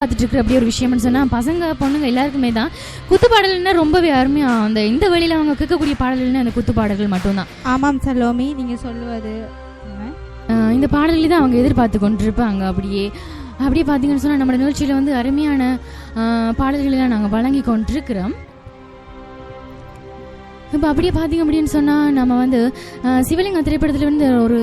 பார்த்துட்டு இருக்கிற அப்படி ஒரு விஷயம்னு சொன்னா பசங்க பொண்ணுங்க எல்லாருக்குமே தான். குத்து பாடல்னா ரொம்பவே அருமையா அந்த இந்த வழியில அவங்க கேட்கக்கூடிய பாடல்கள்னா அந்த குத்து பாடல்கள் மட்டும்தான். ஆமாம் சலோமி நீங்க சொல்லுவது. இந்த பாடல்களை தான் அவங்க எதிர்பார்த்து கொண்டிருப்பாங்க அப்படியே. அப்படியே பார்த்தீங்கன்னு சொன்னா நம்ம நிகழ்ச்சியில வந்து அருமையான ஆஹ் பாடல்களை எல்லாம் நாங்கள் வழங்கி கொண்டிருக்கிறோம். இப்போ அப்படியே பார்த்தீங்க அப்படின்னு சொன்னா நம்ம வந்து சிவலிங்கம் திரைப்படத்துல வந்து ஒரு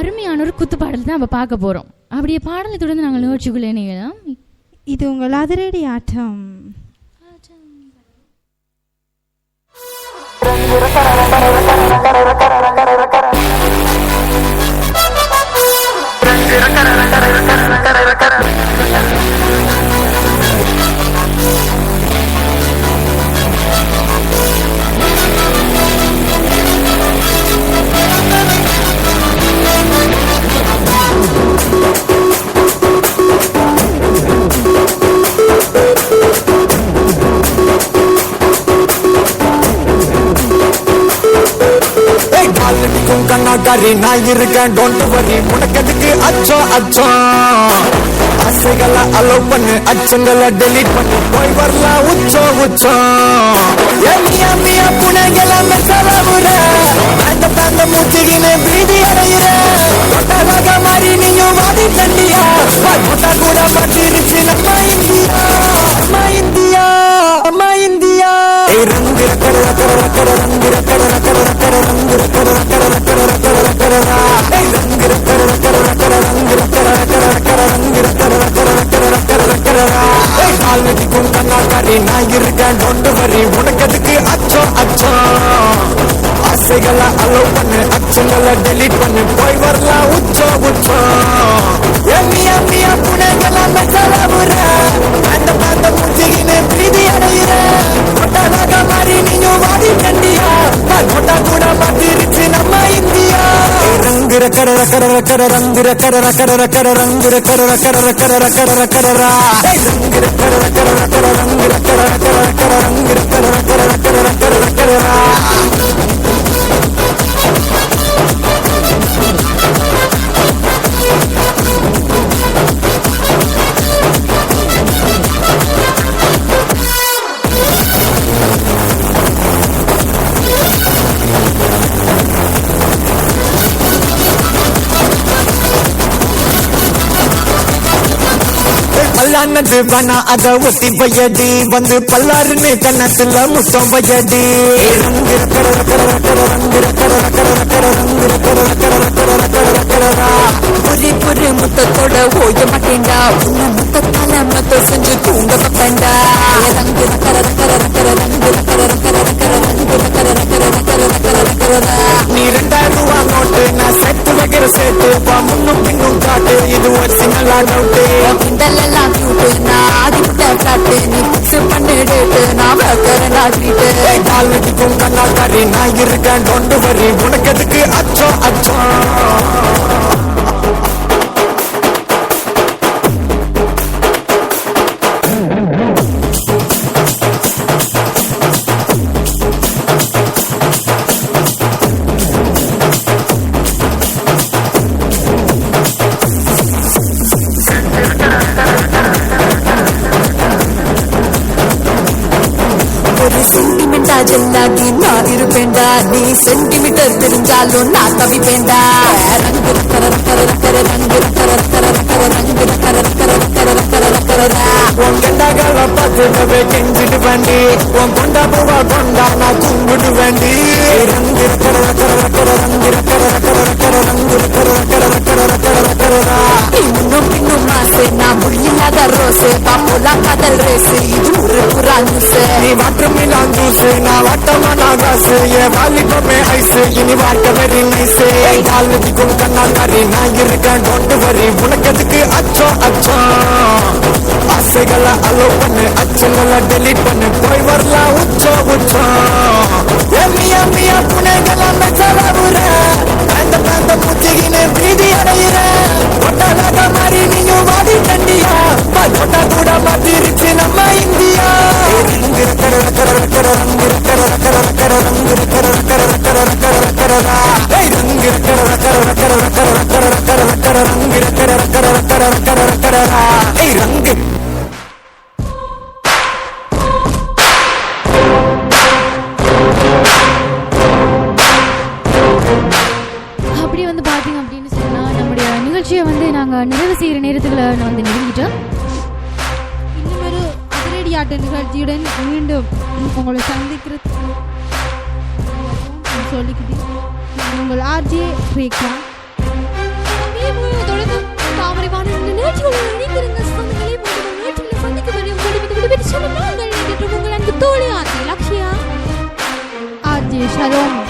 அருமையான ஒரு குத்து பாடல் தான் நம்ம பார்க்க போறோம். அப்படியே பாடலை தொடர்ந்து நாங்கள் நிகழ்ச்சிக்குள்ள இணையலாம். இது உங்கள் அதிரடி ஆட்டம். ஏய், அடிக்கும் நான் இருக்கேன் டோன்ட் வரி உனக்கதுக்கு அச்சோ அச்சோ. ஆசைகளை அலோவ் பண்ணு அச்சங்களை டெலீட் பண்ணு. போய் வரலாம் உச்சோ உச்சோ. எம்மியா மியா புனைகளை மெசலவுற அந்த தாந்த மூச்சிகினே பீதி அடையிற? கொட்டதாக மாறி நீயும் வாடி தண்டியா கொட்டா கூட மாட்டிருச்சு நம்ம இந்தியா. நம்ம இந்தியா. நம்ம நான் இருக்கேன் டொண்டு வரி. உனக்கு அதுக்கு அச்சோ அச்சோ ஆசைகளை அலோவ் பண்ணு அச்சங்களை டெலீட் பண்ணு போய் வரலாம் உச்சோ உச்சோ எம்மியா மியா புனைகளை மெசலவுற அந்த அந்த மூச்சிகின்னு பிரீதி அடையிற கொட்டாதாக மாறி நீயும் வாடி கண்டியா கொட்டா கூட மாத்திருச்சு நம்ம இந்தியா ரங்குர கர கர கர ரங்குர கர கர கர ரங்குர கர கர கர கர கர ரா ரங்குர கர கர கர ரங்குர கர கர கர ரங்குர கர கர கர கர கர பல்லானது வேணா அத ஒத்தி பையடி வந்து பல்லாருன்னு கண்ணத்துல முத்தம் பையடி புரி புரி முத்தத்தோட ஓய மாட்டேன்டா உன்னை முத்தத்தால மத்த செஞ்சு தூங்க வைப்பேன்டா. ரங்கு ரக்கர ரக்கர ரக்கர ரங்கு ரக்கர ரக்கர ரக்கர ரங்கு ரக்கர ரக்கர ரக்கர ரக்கர ரக்கரடா நீ ரெண்டாயிரம் ரூபா நோட்டு நான் சேர்த்து வைக்கிற சேர்த்து முன்னும் பின்னும் காட்டு. இது ஒரு சிங்களா நோட்டு கிண்டலெல்லாம் கியூட்டு நான் வைக்கிறேன்டா ட்ரீட்டு கால் நதிக்கும் கண்ணாக்காரி நான் இருக்கேன் டொண்டு வரி. உனக்கு எதுக்கு அச்சோ அச்சோ சென்டிமெண்டா ஜெல்லாகி நான் இருப்பேண்டா நீ சென்டிமீட்டர் தெரிஞ்சாலும் நான் தவிப்பேண்டா ரங்கு தர தர தர ரங்கு தர தர தர ரங்கு தர ரக்கர உன் கெண்டாக்கால பார்த்துடவே கெஞ்சிட்டு வேண்டி உன் கொண்டா பூவா கொண்டா நான் கும்பிடு வேண்டி ரங்கு ரக்கர ரக்கர ரக்கர ரக்கர ரக்கர ரக்கர ரக்கர ரக்கர ரக்கர ரக்கர ரக்கரடா நீ மாசு நான் முள்ளில்லாத ரோஸு பாப்போலாம் காதல் ரேசு. இது ஒரு புறா நியூஸு. நீ வாட்டர் மிலான் ஜூஸ் நான் வாட்டமான காசு என் வாலிபமே ஐசு. இனி வாட்ட வெரி நைஸ் கால் நதிக்கும் கண்ணாக்காரி நான் இருக்கேன். கொண்டு வரி. உனக்கு அச்சோ அச்சோ ஆசைகளை அலோவ் பண்ணு அச்சங்களை டெலீட் பண்ணு போய் வரலாம் உச்சோ உச்சோ எம்மியா மியா புனைகளை மெசலவுற அந்த அந்த அப்படி வந்து பார்த்தீங்க அப்படின்னு சொன்னால் நம்முடைய நிகழ்ச்சியை வந்து நாங்கள் நிறைவு செய்கிற நேரத்துக்குள்ள நான் வந்து நெருங்கிட்டோம் இன்னும் ஒரு அதிரடியாட்ட நிகழ்ச்சியுடன் மீண்டும் உங்களை சந்திக்கிறது சொல்லிக்கிட்டு உங்கள் ஆர்ஜே ரேகா. Shalom.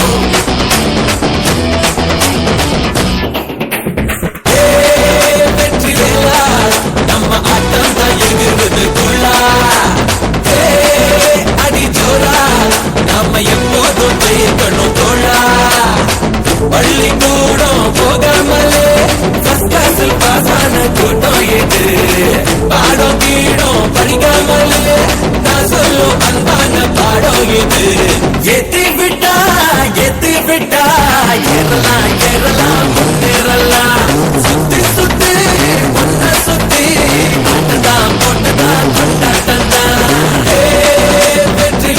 நான் அன்பான பாடம் இது எத்தி விட்டா எத்தி விட்டா ஏறலாம் ஏறலாம் முன்னேறலாம் சுத்தி சுத்தி ஒன்ன சுத்தி மட்டும்தான் போட்டுதான் கொண்டாட்டம் வெற்றி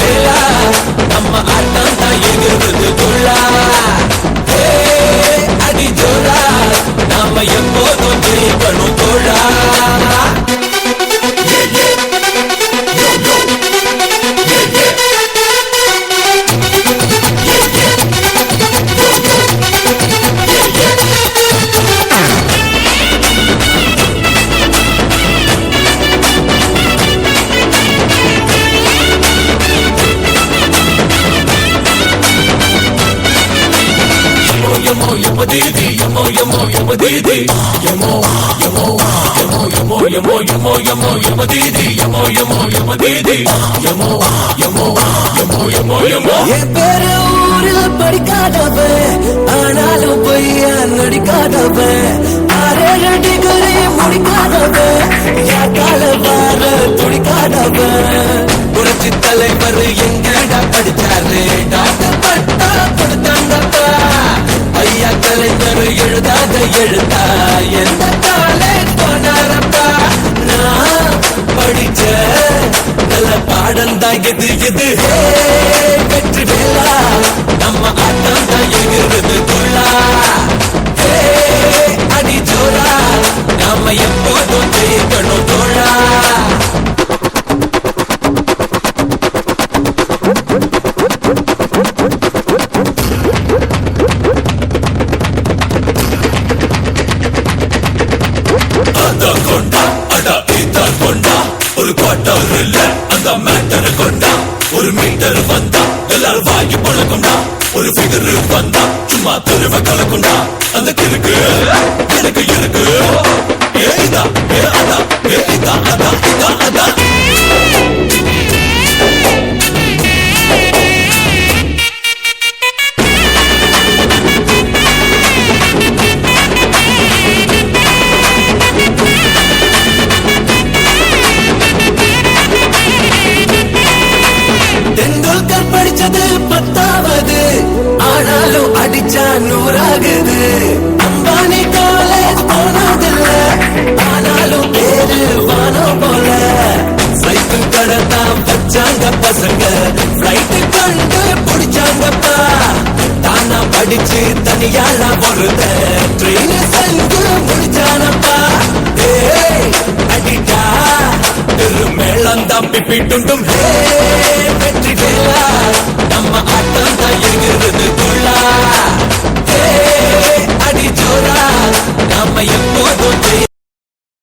நம்ம ஆட்டம் தான் எகிறுவது குள்ளா அடி ஜோரா நாம எப்போதும் ஜெயிக்கணும் యమ దీది యమో యమో యమో యమో యమో యమో యమో యమ దీది యమో యమో యమ దీది యమో యమో యమో యమో యమో ఏ பேரு ஊரில் படிக்காதவ ஆனாலும் பொய்யா நடிக்காதவ ஆறேழு டிகிரி முடிக்காதவ யாக்கால வார துடிக்காதவ புரட்சி தலைவர் எங்கடா படிச்சாரு டாக்டர் பட்டா கொடுத்த எழுதாத எழுத்தா? எந்த காலேஜ் போனாரப்பா? நான் படிச்ச நல்ல பாடம் தான் எது எது? வெற்றி வேலா நம்ம ஆட்டம் தான் எகிறது குவார்டர் இல்ல. அந்த மேட்டர் கொண்டா ஒரு மீட்டர் வந்தா எல்லாரும் வாங்கி பழக்கம்டா ஒரு ஃபிகர் வந்தா சும்மா தெருவ கலக்கும்டா அந்த கிறுக்கு எனக்கு இருக்கு ஏதா இதா ஏ அதா ஏ இதா அதா இதா அதா ஆகுது. அம்பானி காலேஜ் போனதில்ல. ஆனாலும் பேரு வானம் போல. சைக்கிள் கடை தான் வச்சாங்க பசங்க. ஃபிளைட் கண்டு பிடிச்சாங்கப்பா. தானா படிச்சு தனியாள பொருத ட்ரெயின் சென்று முடிச்சானப்பா. ஏய் அடிட்டா பெருமேளம் தம்பி பிட்டுண்டும் ஹே